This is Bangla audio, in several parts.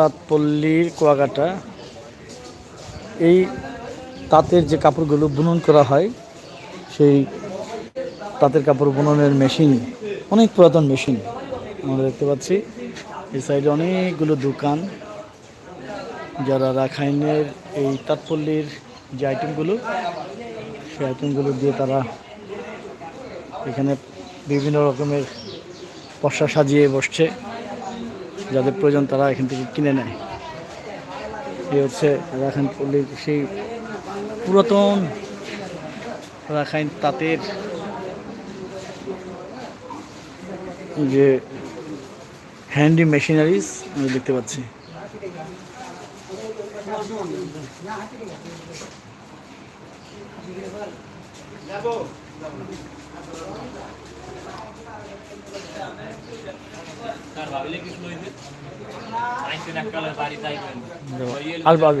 তাঁতপল্লীর কুয়াকাটা, এই তাঁতের যে কাপড়গুলো বুনন করা হয়, সেই তাঁতের কাপড় বুননের মেশিন, অনেক পুরাতন মেশিন আমরা দেখতে পাচ্ছি। এই সাইডে অনেকগুলো দোকান, যারা রাখাইনের এই তাঁতপল্লীর যে আইটেমগুলো, সেই আইটেমগুলো দিয়ে তারা এখানে বিভিন্ন রকমের পশা সাজিয়ে বসছে। যাদের প্রয়োজন তারা এখান থেকে কিনে নেয়। এই হচ্ছে রাখাইন পল্লীর সেই পুরাতন রাখাইন তাঁতের যে হ্যান্ডি মেশিনারিজ, আমি দেখতে পাচ্ছি। তার ভাবিলে কিছু হইবে। আইনতে না কালে বাড়ি যাইবেন। আর পারব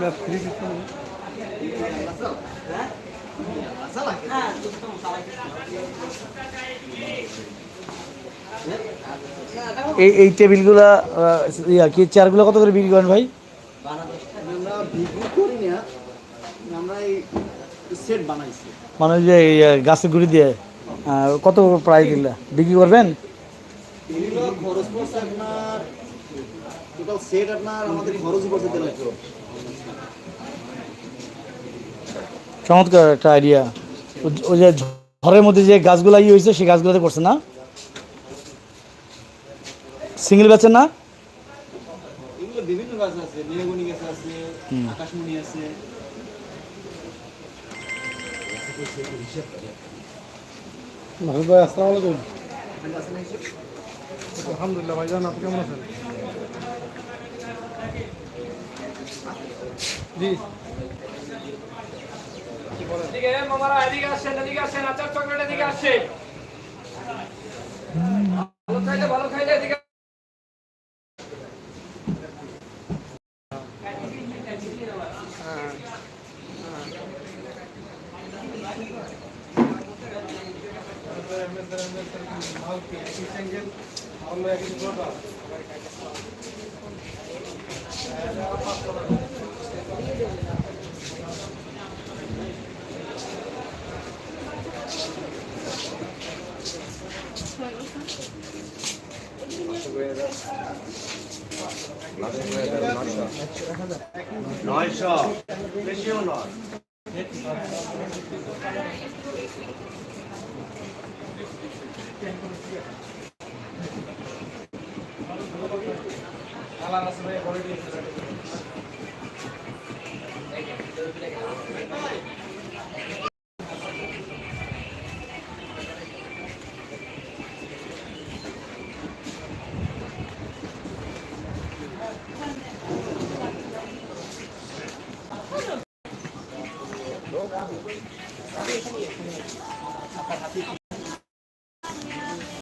ম্যাচ ফ্রি দিচ্ছে এই এই টেবিলগুলা ইয়া কি চেয়ারগুলো কত করে বিক্রি করেন ভাই? আমরা বিক্রি করি না। আমরা এই সেট বানাইছি। মানে ওই যে গাছের গুড়ি দিয়ে। কত প্রাইস দিলা বিক্রি করবেন? খরচ পড়ছে আপনার টোটাল সেট আপনার আমাদের খরচ পড়ছে দেড় চমৎকার একটা আইডিয়া ওই যে ঘরের মধ্যে যে গাছগুলা ইয়ে হয়েছে সেই গাছগুলোতে করছে না? সিঙ্গেল বেচেন না? বিভিন্ন গাছ আছে গাছ আছে আকাশমণি আছে। মাসুদ ভাই আসসালামু আলাইকুম। আলহামদুলিল্লাহ ভাইজান আপনি কেমন আছেন? জি। এদিকে মামারা এদিকে আসেন এদিকে আসেন আচার চকলেট এদিকে আসে ভালো খাইলে ভালো খাইলে এদিকে আলাদা Thank you.